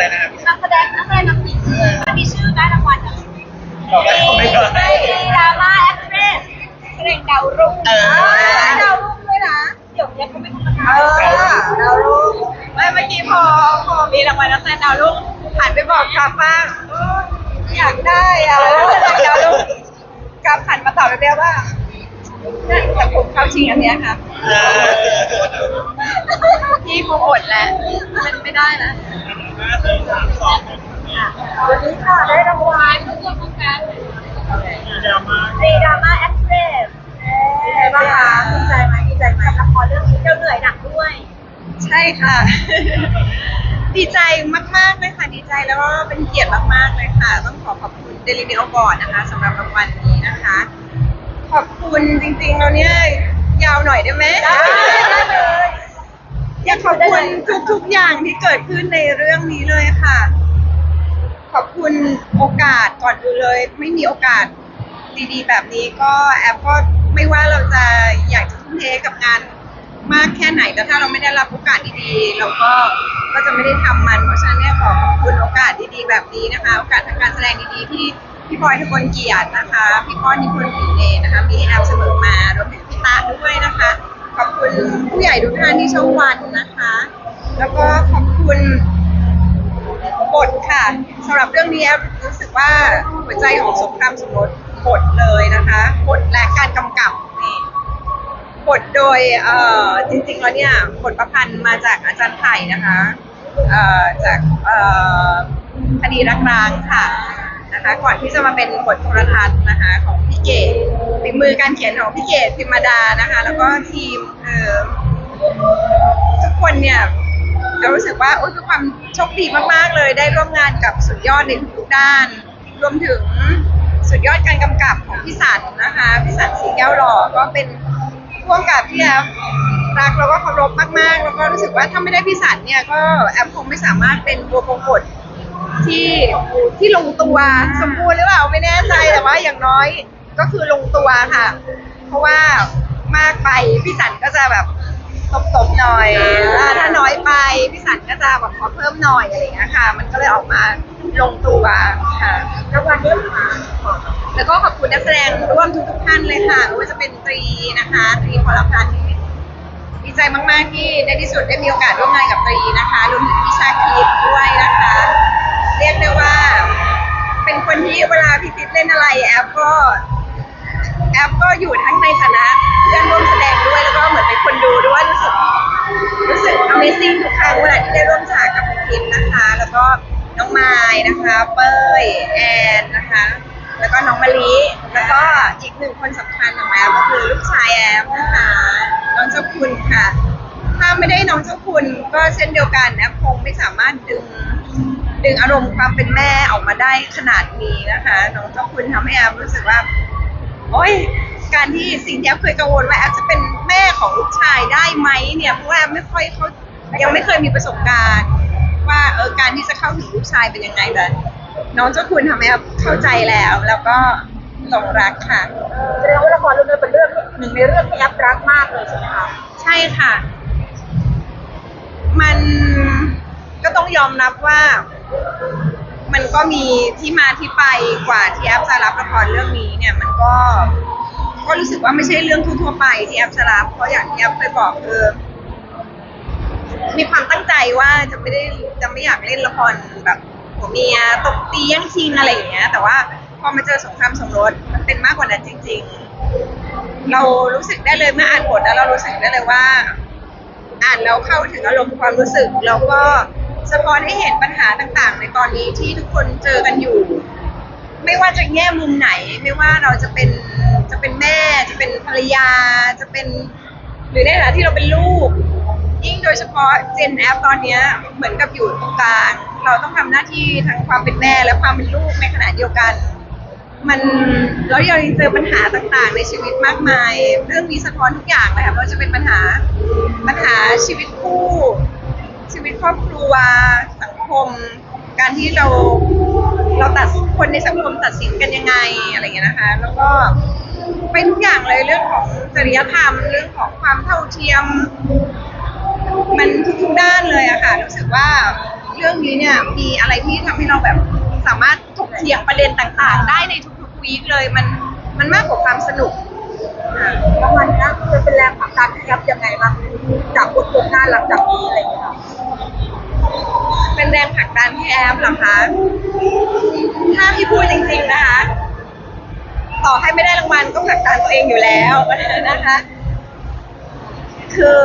อะไรนะครับนักแสดงนักแสดงนำหญิงมันมีชื่อได้รางวัลนะบอกได้ไม่ได้ ดราม่าแอคเทรสแสดงดาวรุ่งเออ ดาวรุ่งด้วยนะเดี๋ยวเนี้ยเขาไม่ธรรมดาเออดาวรุ่งไม่เมื่อกี้พอพอมีรางวัลนักแสดงดาวรุ่งหันไปบอกกราฟว่าเอออยากได้อะนักแสดงดาวรุ่งกราฟหันมาตอบไปเดียวว่าแต่ผมเข้าชิงอันเนี้ยค่ะ พี่คงอดแหละมันไม่ได้นะ วันนี้ค่ะได้รางวัลทุกคร้อมกันในดราม่าแอคเทรสเป็นไงบ้างคะดีใจไหมดีใจไหมละครเรื่องนี้เจ้าเหนื่อยหนักด้วย ใช่ค่ะ ดีใจมากๆเลยค่ะ ดีใจแล้วก็เป็นเกียรติมากๆเลยค่ะ ต้องขอขอบคุณเดลิมิโอบอร์ดนะคะสำหรับรางวัลนี้นะคะ ขอบคุณจริงๆเราเนี่ยยาวหน่อยได้ไหมได้เลย อยากขอบคุณทุกๆอย่างที่เกิดขึ้นในเรื่องนี้เลยค่ะ ขอบคุณโอกาสก่อนอื่นเลย ไม่มีโอกาสดีๆ แบบนี้ก็แอปก็ไม่ว่าเราจะอยากจะทุ่มเทกับงานมากแค่ไหน แต่ถ้าเราไม่ได้รับโอกาสดีๆ เราก็ก็จะไม่ได้ทำมัน เพราะฉะนั้นเนี่ยขอขอบคุณโอกาสดีๆ แบบนี้นะคะ โอกาสทางการแสดงดีๆที่พี่บอยทุกคนเกียรตินะคะ พี่ก้อนนิพนธ์ผิวเนนะคะ มีแอปเสมอมารวมถึงพี่ตาด้วยนะคะ ขอบคุณผู้ใหญ่ทุกท่านที่ช่องวันนะคะ แล้วก็ขอบคุณบทค่ะสำหรับเรื่องนี้รู้สึกว่าหัวใจของสงครามสมรสบทเลยนะคะบทและการกำกับนี่บทโดยเอ่อจริงๆแล้วเนี่ยบทประพันธ์มาจากอาจารย์ไข่นะคะเอ่อจากเอ่อคดีรักร้างค่ะ นะคะ ก่อนที่จะมาเป็นบทโทรทัศน์นะคะของพี่เกดฝีมือการเขียนของพี่เกดพิมมาดานะคะ แล้วก็ทีมเอ่อทุกคนเนี่ยเรารู้สึกว่าโอ๊ยเป็นความโชคดีมากๆเลย ได้ร่วมงานกับสุดยอดในทุกๆด้าน รวมถึงสุดยอดการกำกับของพี่สันนะคะพี่สันสีแก้วหล่อก็เป็นพ่วงกับที่แอฟรักแล้วก็เคารพมากๆ แล้วก็รู้สึกว่าถ้าไม่ได้พี่สันเนี่ยก็แอฟคงไม่สามารถเป็นตัวโปรโม ที่ที่ลงตัวสมบูรณ์หรือเปล่าไม่แน่ใจแต่ว่าอย่างน้อยก็คือลงตัวค่ะ เพราะว่ามากไปพี่สันก็จะแบบตบๆหน่อยอถ้าน้อยไปพี่สันก็จะแบบขอเพิ่มหน่อยอะไรอย่างเงี้ยค่ะ มันก็เลยออกมาลงตัวค่ะรางวัลนี้ค่ะแล้วก็ขอบคุณนักแสดงร่วมทุกๆท่านเลยค่ะไม่ว่าจะเป็นตรีนะคะตรีพลพันธ์ดีใจมากๆที่ในที่สุดได้มีโอกาสร่วมงานกับตรีนะคะรวมถึงพี่ชาคิดด้วยนะคะ เรียกได้ว่า เป็นคนที่เวลาพี่คิดเล่นอะไรแอปก็แอปก็อยู่ทั้งในฐานะเพื่อนร่วมแสดงด้วยแล้วก็เหมือนเป็นคนดูด้วยรู้สึก รู้สึก Amazing ทุกครั้งเวลาที่ได้ร่วมฉากกับพี่คิมนะคะ แล้วก็น้องไม้นะคะ เป้ยแอนนะคะ แล้วก็น้องมะลิแล้วก็อีกหนึ่งคนสำคัญของแอฟก็คือลูกชายแอฟนะคะ น้องเจ้าคุณค่ะ ถ้าไม่ได้น้องเจ้าคุณก็เช่นเดียวกันแอฟคงไม่สามารถดึง ดึงอารมณ์ความเป็นแม่ออกมาได้ขนาดนี้นะคะน้องเจ้าคุณทำให้แอฟรู้สึกว่า โอ้ยการที่สิ่งที่แอฟเคยกังวลว่าแอฟจะเป็นแม่ของลูกชายได้ไหมเนี่ยเพราะว่าแอฟไม่ค่อยเขายังไม่เคยมีประสบการณ์ ว่าเออการที่จะเข้าถึงลูกชายเป็นยังไงแต่น้องเจ้าคุณทำให้แอฟเข้าใจแล้ว แล้วก็หลงรักค่ะแสดงว่าละครเรื่องนี้เป็นเรื่องหนึ่งในเรื่องที่แอปรักมากเลยใช่ไหมคะใช่ค่ะ มันก็ต้องยอมรับว่า มันก็มีที่มาที่ไปกว่าที่แอปจะรับละครเรื่องนี้เนี่ยมันก็ ก็รู้สึกว่าไม่ใช่เรื่องทั่วๆไปที่แอปจะรับเพราะอย่างที่แอปเคยบอกเออมีความตั้งใจว่าจะไม่ได้จะไม่อยากเล่นละครแบบผัวเมียตบตีแย่งชิงอะไรอย่างเงี้ย แต่ว่าพอมาเจอสงครามสมรสมันเป็นมากกว่านั้นจริง ๆ เรารู้สึกได้เลยเมื่ออ่านบทแล้วเรารู้สึกได้เลยว่า อ่านแล้วเข้าถึงอารมณ์ความรู้สึกแล้วก็ สะท้อนให้เห็นปัญหาต่างๆ ในตอนนี้ที่ทุกคนเจอกันอยู่ ไม่ว่าจะแง่มุมไหน ไม่ว่าเราจะเป็นจะเป็นแม่ จะเป็นภรรยา จะเป็น หรือในฐานะที่เราเป็นลูก ยิ่งโดยเฉพาะเจนแอปตอนนี้เหมือนกับอยู่ตรงกลางเราต้องทำหน้าที่ทั้งความเป็นแม่และความเป็นลูกในขณะเดียวกัน มันแล้วยังเจอปัญหาต่างๆ ในชีวิตมากมาย เรื่องนี้สะท้อนทุกอย่างเลยค่ะไม่ว่าจะเป็นปัญหาปัญหาชีวิตคู่ ชีวิตครอบครัวสังคม การที่เราเราตัดคนในสังคมตัดสินกันยังไงอะไรอย่างเงี้ยนะคะ แล้วก็ไปทุกอย่างเลยเรื่องของจริยธรรม เรื่องของความเท่าเทียม มันทุกๆด้านเลยอะค่ะรู้สึกว่าเรื่องนี้เนี่ยมีอะไรที่ทำให้เราแบบสามารถถกเถียงประเด็นต่างๆ ได้ในทุกๆวีคเลยมันมันมากกว่าความสนุก อะรางวัลเนี้จะเป็นแรงผลักดันให้แอปยังไงบ้างจากบทผลงาหลังจากนี้อะไรอย่างเงี้ยค่ะเป็นแรงผลักดันให้แอฟเหรอคะถ้าพี่พูดจริงๆนะคะต่อให้ไม่ได้รางวัลก็ผลักดันตัวเองอยู่แล้วนะคะ คือ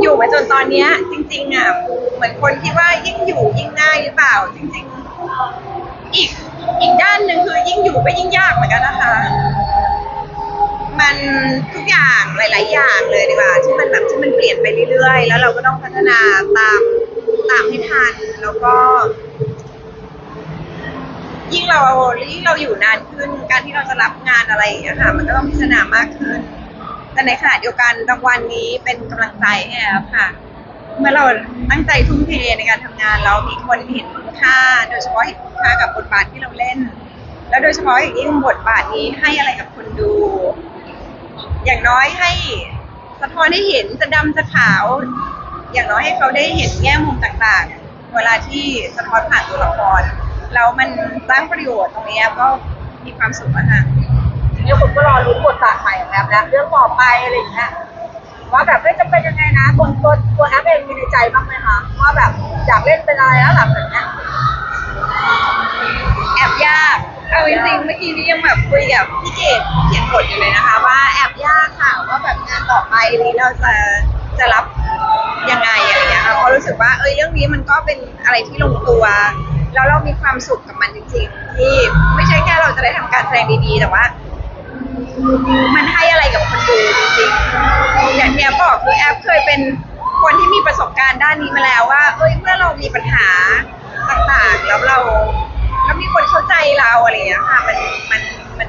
อยู่มาจนตอนเนี้ย จริง ๆอะเหมือนคนคิดว่ายิ่งอยู่ยิ่งง่ายหรือเปล่า จริง ๆ อีกอีกด้านหนึ่งคือยิ่งอยู่ก็ยิ่งยากเหมือนกันนะคะ มันทุกอย่างหลาย ๆ อย่างเลยดีกว่าที่มันแบบที่มันเปลี่ยนไปเรื่อย ๆ แล้วเราก็ต้องพัฒนาตามตามให้ทันแล้วก็ ยิ่งเรายิ่งเราอยู่นานขึ้น การที่เราจะรับงานอะไรอย่างเงี้ยค่ะมันก็ต้องพิจารณามากขึ้น แต่ในขณะเดียวกันรางวัลนี้เป็นกำลังใจให้แอฟค่ะ เมื่อเราตั้งใจทุ่มเทในการทำงานแล้วมีคนเห็นคุณค่า โดยเฉพาะเห็นคุณค่ากับบทบาทที่เราเล่น แล้วโดยเฉพาะอย่างยิ่งบทบาทนี้ให้อะไรกับคนดู อย่างน้อยให้สะท้อนให้เห็นจะดำจะขาว อย่างน้อยให้เขาได้เห็นแง่มุมต่างๆ เวลาที่สะท้อนผ่านตัวละครแล้วมันสร้างประโยชน์ตรงนี้ก็มีความสุขอะค่ะทีนี้คนก็รอรุ้นบทบาทใหม่ของแอปแล้วเรื่องต่อไปอะไรอย่างเงี้ยว่าแบบเฮ้ยจะเป็นยังไงนะ กี้นี้ยังแบบคุยกับพี่เกดเขียนบทอยู่เลยนะคะ ว่าแอบยากค่ะว่าแบบงานต่อไปนี้เราจะจะรับยังไงอะไรอย่างเงี้ยค่ะเพราะรู้สึกว่าเอ้ยเรื่องนี้มันก็เป็นอะไรที่ลงตัว แล้วเรามีความสุขกับมันจริง ๆ ที่ไม่ใช่แค่เราจะได้ทำการแสดงดีๆ แต่ว่า มันให้อะไรกับคนดูจริงๆ อย่างที่แอฟบอกคือแอฟเคยเป็นคนที่มีประสบการณ์ด้านนี้มาแล้วว่า เอ้ยเมื่อเรามีปัญหาต่างๆ แล้วเรา แล้วมีคนเข้าใจเราอะไรอย่างเงี้ยค่ะมันมันมัน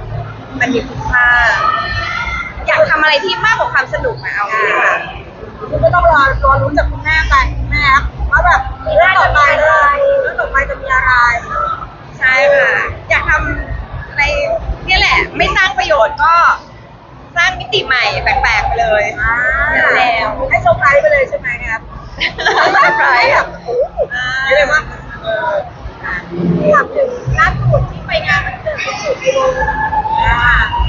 มันมีคุณค่า อยากทำอะไรที่มากกว่าความสนุกมาเอาดีกว่า คุณก็ต้องรอรอลุ้นจากคุณแม่ไปคุณแม่แอปว่าแบบเรื่องต่อไปอะไรเรื่องต่อไปจะมีอะไร ใช่ค่ะ อยากทำอะไรเนี่ยแหละ ไม่สร้างประโยชน์ก็สร้างมิติใหม่แปลกๆไปเลยอ่าแนวให้เซอร์ไพรส์ไปเลยใช่ไหมครับ เซอร์ไพรส์แบอะบนี่เลยว่าเออถามถึง ล่าสุดที่ไปงานวันเกิดคุณปู่กิโลอ่า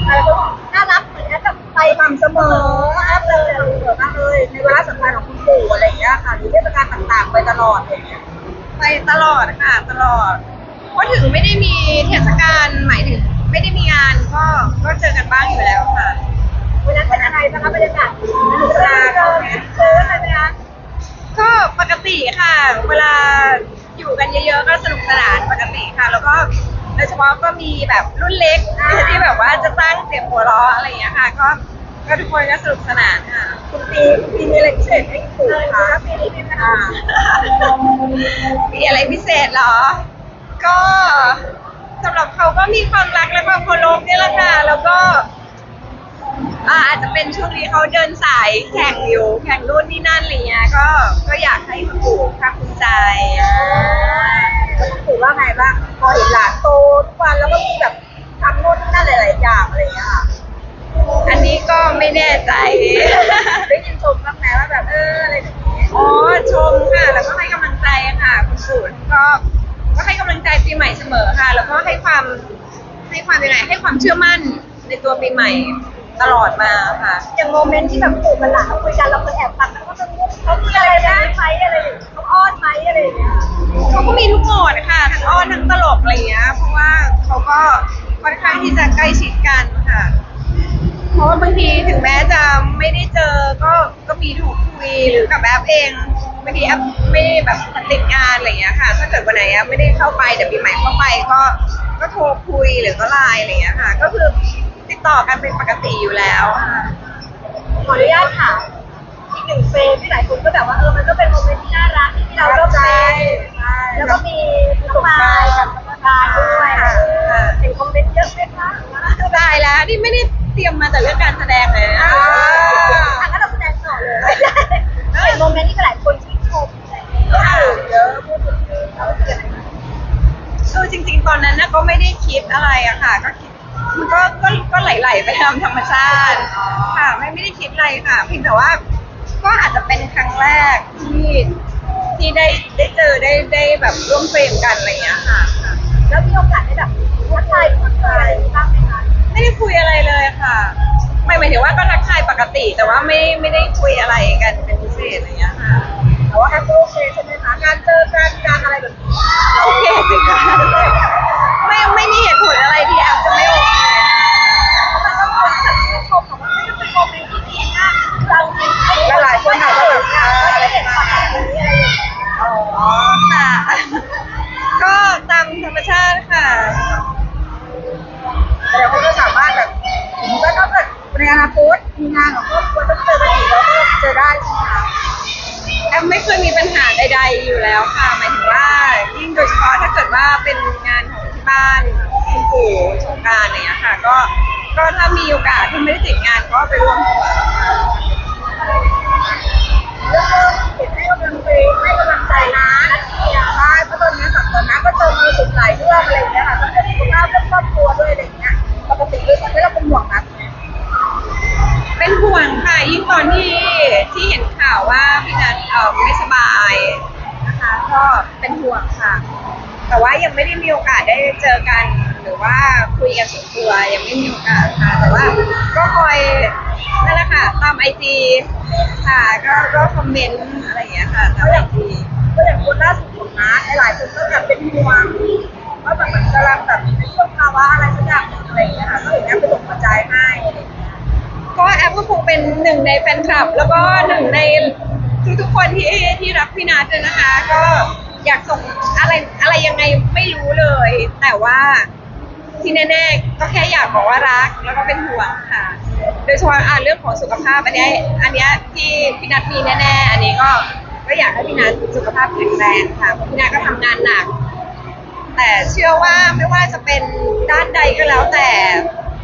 อะไรก็บอกน่ารักเหมือนแอปแบบไปทำเสมอแอปเลยเสมอมากเลย ในเวลาสำคัญของคุณปู่อะไรอย่างเงี้ยค่ะหรือเทศกาลต่างๆ ไปตลอดอะไรอย่างเงี้ยไปตลอดค่ะตลอดเพราะถึงไม่ได้มีเทศกาลหมายถึง ไม่ได้มีงานก็ก็เจอกันบ้างอยู่แล้วค่ะ วันนั้นเป็นอะไรบ้างคะบรรยากาศสนุกสนานเจอเจอะไรไหมคะก็ปกติค่ะ เวลา อยู่กันเยอะๆ ก็สนุกสนานปกติค่ะ แล้วก็โดยเฉพาะก็มีแบบรุ่นเล็กที่แบบว่าจะสร้างเสียงหัวเราะอะไรอย่างเงี้ยค่ะ ก็ก็ทุกคนก็สนุกสนานค่ะ คุณปีคุณปีมีอะไรพิเศษให้คุณคะปีนี้มีไหมคะมีอะไรพิเศษเหรอ ก็สำหรับเขาก็มีความรักและความเคารพนี่แหละค่ะ แล้วก็อาจจะเป็นช่วงนี้เขาเดินสายแข่งอยู่ แข่งรุ่นนี่นั่นอะไรเงี้ย ก็ากให้คุณปู่ภาคภูมิใจแล้วคุณปู่ว่าไงบ้างพอเห็นหลานโตทุกวันแล้วก็มีแบบทำโน่นนี่นั่นหลายๆอย่างอะไรอย่างเงี้ยค่ะอันนี้ก็ไม่แน่ใจ ได้ยินชมบ้างไหมว่าแบบเอออะไรแบบนี้อ๋อชมค่ะ แล้วก็ให้กำลังใจค่ะคุณปู่ก็ก็ให้กำลังใจปีใหม่เสมอค่ะ แล้วก็ให้ความให้ความยังไงให้ความเชื่อมั่นในตัวปีใหม่ตลอดมาค่ะ อย่างโมเมนต์ที่แบบปู่กับหลานเขาคุยกันเราเคยแอบฟังนะว่า เขามีอะไรนะไหมอะไรอย่างเงี้ยเขาอ้อนไหมอะไรอย่างเงี้ยเขาก็มีทุกโหมดค่ะทั้งอ้อนทั้งตลกอะไรอย่างเงี้ยเพราะว่าเขาก็ค่อนข้างที่จะใกล้ชิดกันค่ะ เพราะว่าบางทีถึงแม้จะไม่ได้เจอก็ก็มีถูกคุยหรือกับแอปเองบางทีแอปไม่ได้แบบติดงานอะไรอย่างเงี้ยค่ะ ถ้าเกิดวันไหนแอปไม่ได้เข้าไปแต่ปีใหม่เข้าไปก็ก็โทรคุยหรือก็ไลน์อะไรอย่างเงี้ยค่ะ ก็คือติดต่อกันเป็นปกติอยู่แล้วค่ะขออนุญาตถามอีกห นึ่งเฟรมที่หลายคนก็แบบว่าเออมันก็เป็นโมเมนต์ที่น่ารักที่เราร่วมใจแล้วก็มีน้องมายกับกรรมกาด้วยเห็นคอมเมนต์เยอะไหมคะตายแล้วนี่ไม่ได้เตรียมมาแต่เรื่องการแสดงเลยอ่าอะงั้นเราแสดงต่อเลยเห็นโมเมนต์ที่หลายคนชื่นชมเยอะพูดถึงเยอะแล้วเป็นยังไงคือจริง ๆ ตอนนั้นนะก็ไม่ได้คิดอะไรอะค่ะ ก็คิดมันก็ก็ก็ไหลๆไปตามธรรมชาติ ค่ะ ไม่ไม่ได้คิดอะไรค่ะเพียงแต่ว่า ก็อาจจะเป็นครั้งแรกที่ที่ได้ได้เจอได้ได้แบบร่วมเฟรมกันอะไรอย่างเงี้ยค่ะ แล้วมีโอกาสได้แบบทักทายทักทายบ้างไหมคะไม่ได้คุยอะไรเลยค่ะ ไม่หมายถึงว่าก็ทักทายปกติ แต่ว่าไม่ไม่ได้คุยอะไรกันเป็นพิเศษอะไรอย่างเงี้ยค่ะ แต่ว่าแอปโอเคใช่ไหมคะการเจอการการอะไรแบบนี้โอเคสิคะไม่ไม่มีเหตุผลอะไรที่แอม ก็ถ้ามีโอกาสที่ไม่ได้ติดงานก็ไปร่วมตัวค่ะแล้วก็เห็นให้กำลังใจให้กำลังใจนะใช่เพราะตอนนี้สังคมนะก็เจอมือสุดหลายเรื่องอะไรอย่างเงี้ยค่ะทั้งเรื่องสุขภาพเรื่องครอบครัวด้วยอะไรอย่างเงี้ยปกติด้วยตอนนี้เราเป็นห่วงนะเป็นห่วงค่ะยิ่งตอนที่ที่เห็นข่าวว่าพี่นัทเออไม่สบายนะคะก็เป็นห่วงค่ะ แต่ว่ายังไม่ได้มีโอกาสได้เจอกัน หรือว่าคุยกันส่วนตัวยังไม่มีโอกาสค่ะ แต่ว่าก็คอยนั่นแหละค่ะตามไอจีค่ะ ก็ก็คอมเมนต์อะไรอย่างเงี้ยค่ะตามไอจีก็อย่างคนล่าสุดของนะหลายคนก็แบบเป็นห่วงว่าแบบมันกำลังแบบในช่วงภาวะอะไรสักอย่างอะไรอย่างเงี้ยค่ะก็อย่างเงี้ยเป็นส่งกระจายให้ก็แอปก็คงเป็นหนึ่งในแฟนคลับ แล้วก็หนึ่งในทุกๆคนที่ที่รักพี่นัทด้วยนะคะ ก็อยากส่งอะไรอะไรยังไงไม่รู้เลย แต่ว่า ที่แน่ๆก็แค่อยากบอกว่ารักแล้วก็เป็นห่วงค่ะ โดยเฉพาะอะเรื่องของสุขภาพอันเนี้ยอันเนี้ยที่พี่นัทมีแน่ๆ อันนี้ก็ก็อยากให้พี่นัทสุขภาพแข็งแรงค่ะเพราะพี่นัทก็ทำงานหนัก แต่เชื่อว่าไม่ว่าจะเป็นด้านใดก็แล้วแต่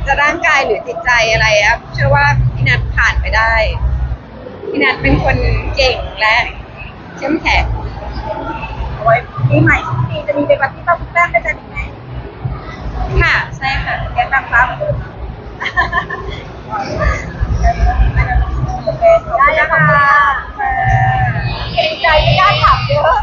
จะร่างกายหรือจิตใจอะไรอะเชื่อว่าพี่นัทผ่านไปได้พี่นัทเป็นคนเก่งและเข้มแข็งเอาไว้ปีใหม่สิ้นปีจะมีไปปาร์ตี้ต้อนแป้งได้กันอีกไหม ค่ะ ใช่ค่ะแกตังครับได้ค่ะเก่งใจไม่กาถามเยอะ